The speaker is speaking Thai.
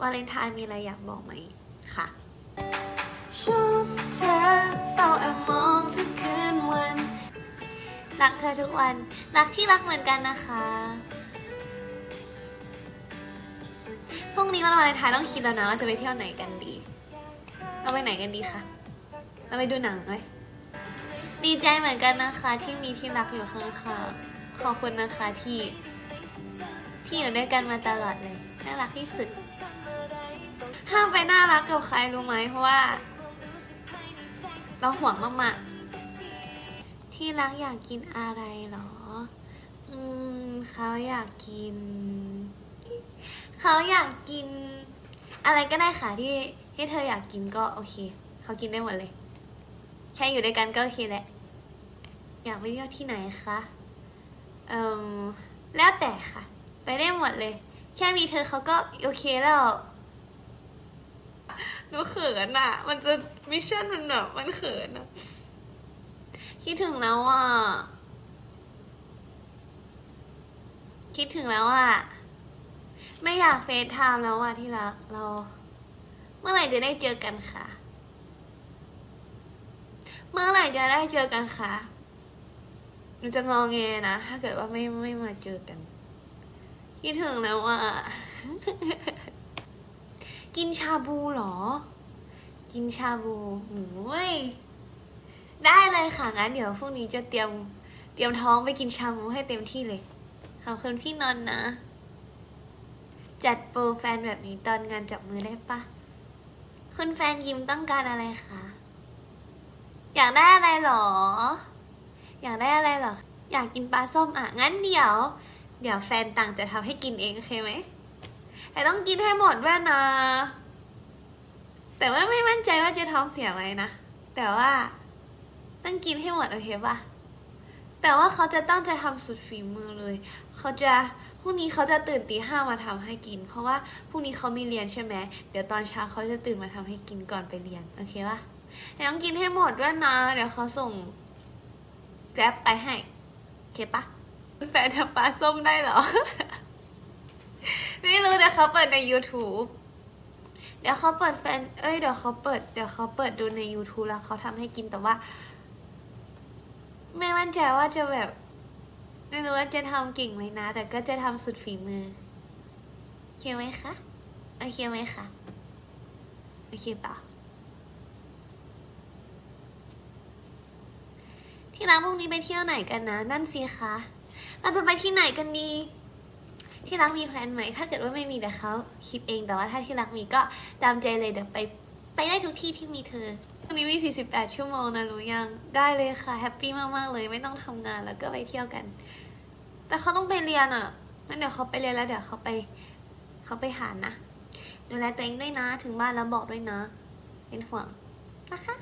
วาเลนไทน์มีอะไรอยากบอกไหมค่ะชอบเธอเฝ้าแอบมองทุกคืนวันรักเธอทุกวัน รักที่รักเหมือนกันนะคะพรุ่งนี้วันวาเลนไทน์ต้องคิดแล้วนะว่าจะไปเที่ยวไหนกันดี เราไปไหนกันดีคะเราไปดูหนังไหมดีใจเหมือนกันนะคะที่มีที่รักอยู่ข้างๆขอบคุณนะคะที่ ที่อยู่ด้วยกันมาตลอดเลย น่ารักที่สุด ห้ามไปน่ารักกับใครรู้ไหมเพราะว่า เราห่วงมากๆ ที่รักอยากกินอะไรเหรอ อืมเขาอยากกิน เขาอยากกิน อะไรก็ได้ค่ะที่ที่เธออยากกินก็โอเค เขากินได้หมดเลย แค่อยู่ด้วยกันก็โอเคแหละ อยากไปเที่ยวที่ไหนคะ เอ่มแล้วแต่ค่ะ ไปได้หมดเลย แค่มีเธอเขาก็โอเคแล้วหนูเขินอะมันจะมิชชั่นมันแบบมันเขินอะคิดถึงแล้วอะ คิดถึงแล้วอะ ไม่อยากเฟซไทม์แล้วอะที่รักเรา เมื่อไหร่จะได้เจอกันคะเมื่อไหร่จะได้เจอกันคะมันจะงอแงนะ ถ้าเกิดว่าไม่ไม่มาเจอกัน คิดถึงแล้วอะ กินชาบูเหรอ กินชาบูโอ้ยได้เลยค่ะงั้นเดี๋ยวพรุ่งนี้จะเตรียม เตรียมท้องไปกินชาบูให้เต็มที่เลยขอบคุณพี่นนท์นะ จัดโปรแฟนแบบนี้ตอนงานจับมือได้ปะคุณแฟนยิ้มต้องการอะไรคะ อยากได้อะไรหรอ อยากได้อะไรหรอ อยากกินปลาส้มอะ งั้นเดี๋ยว เดี๋ยวแฟนต่างจะทำให้กินเองโอเคไหมแต่ต้องกินให้หมดด้วยนะ แต่ว่าไม่มั่นใจว่าจะท้องเสียไหมนะ แต่ว่าต้องกินให้หมดโอเคปะแต่ว่าเขาจะตั้งใจทำสุดฝีมือเลย เขาจะพรุ่งนี้เขาจะตื่นตีห้ามาทำให้กิน เพราะว่าพรุ่งนี้เขามีเรียนใช่ไหมเดี๋ยวตอนเช้าเขาจะตื่นมาทำให้กินก่อนไปเรียนโอเคปะแต่ต้องกินให้หมดด้วยนะ เดี๋ยวเขาส่งแกร็บไปให้โอเคปะ แฟนทำปลาส้มได้เหรอ ไม่รู้เดี๋ยวเขาเปิดใน YouTube เดี๋ยวเขาเปิดแฟน เอ้ย เดี๋ยวเขาเปิด เดี๋ยวเขาเปิดดูใน YouTube แล้วเขาทำให้กินแต่ว่า ไม่มั่นใจว่าจะแบบ ไม่รู้ว่าจะทำเก่งไหมนะ แต่ก็จะทำสุดฝีมือโอเคไหมคะ โอเคไหมคะ โอเคเปล่าที่รักพรุ่งนี้ไปเที่ยวไหนกันนะ นั่นสิคะ เราจะไปที่ไหนกันดี ที่รักมีแพลนไหม ถ้าเกิดว่าไม่มีเดี๋ยวเขาคิดเอง แต่ว่าถ้าที่รักมีก็ตามใจเลยเดี๋ยวไปไปได้ทุกที่ที่มีเธอวันนี้มี 48 ชั่วโมงนะรู้ยัง ได้เลยค่ะ แฮปปี้มากๆเลย ไม่ต้องทำงานแล้วก็ไปเที่ยวกัน แต่เขาต้องไปเรียนอะงั้นเดี๋ยวเขาไปเรียนแล้วเดี๋ยวเขาไปเขาไปหานะ ดูแลตัวเองด้วยนะ ถึงบ้านแล้วบอกด้วยนะ เป็นห่วงนะคะ